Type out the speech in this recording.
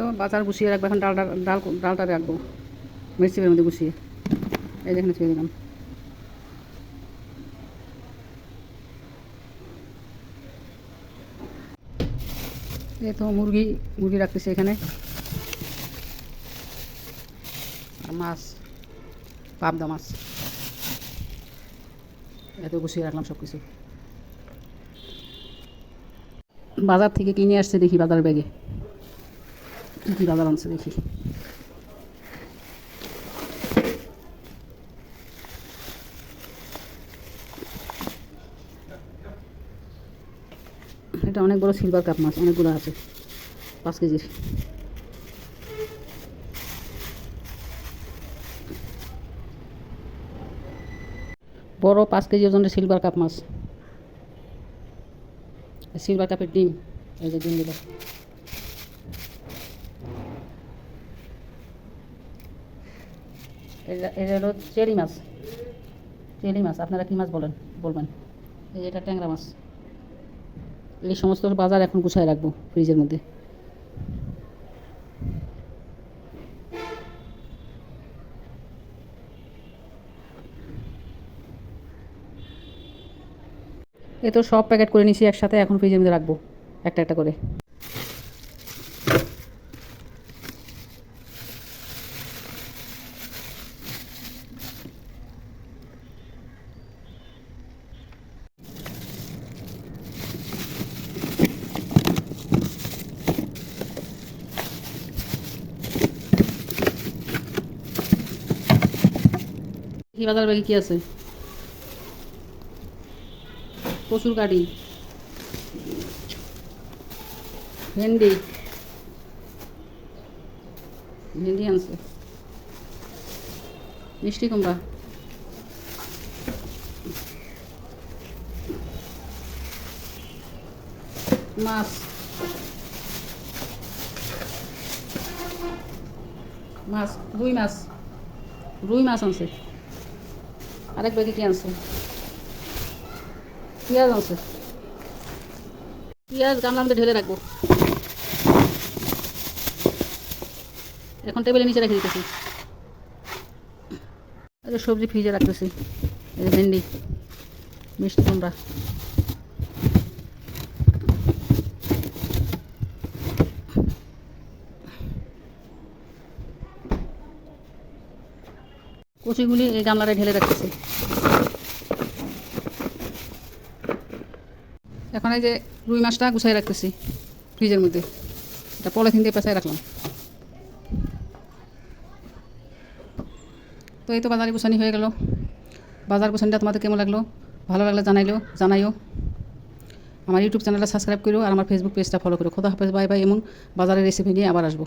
তো বাজার গুছিয়ে রাখব, এখন ডালটা, ডাল, ডালটা রাখব। মিষ্টির মধ্যে গুছিয়ে এই যেখানে ছুঁয়ে দিলাম। এই তো মুরগি মুরগি রাখতেছি এখানে। মাছ, পাবদা মাছ। এত গুছিয়ে রাখলাম সব কিছু বাজার থেকে কিনে আসছে দেখি বাজার ব্যাগে। কী আনছে দেখি। এটা অনেক বড় সিলভার কাপ মাছ, অনেকগুলো আছে, পাঁচ কেজির বড় পাঁচ কেজি ওজনের সিলভার কাপ মাছ। সিলভার কাপের ডিম, এই যে ডিমগুলো এটা এটা হলো চেরি মাছ। চেরি মাছ, আপনারা কী মাছ বলেন, বলবেন? এই এটা ট্যাংরা মাছ। এই সমস্ত বাজার এখন গুছায় রাখব ফ্রিজের মধ্যে। এ তো সব প্যাকেট করে নিছি একসাথে, এখন ফ্রিজের মধ্যে রাখব, একটা একটা করে। কি বাজার ব্যাগে কি আছে? কচুর কাটি। ভেন্ডি। ভেন্ডি আনছে। মিষ্টি কুমড়া। মাছ। মাছ, রুই মাছ। রুই মাছ আনছে। আরেক ব্যাগে কি আনছে পেঁয়াজ আছে পেঁয়াজ গামলার মধ্যে ঢেলে রাখব। এখন টেবিলের নিচে রেখে দিতেছি। সবজি ফ্রিজে রাখতেছি। ভেন্ডি, মিষ্টি কুমড়া। কচিগুলি এই গামলাটা ঢেলে রাখতেছি। এখন এই যে রুই মাছটা গুছাই রাখতেছি ফ্রিজের মধ্যে। এটা পলিথিন দিয়ে পেঁচাই রাখলাম। তো এই তো বাজারে গুছানি হয়ে গেল। বাজার গুছানিটা তোমাদের কেমন লাগল? ভালো লাগলে জানাইলো, জানাইও। আমার ইউটিউব চ্যানেলটা সাবস্ক্রাইব করো আর আমার ফেসবুক পেজটা ফলো করো খোদা হাফেজ, বাই বাই, এমন বাজারের রেসিপি নিয়ে আবার আসব।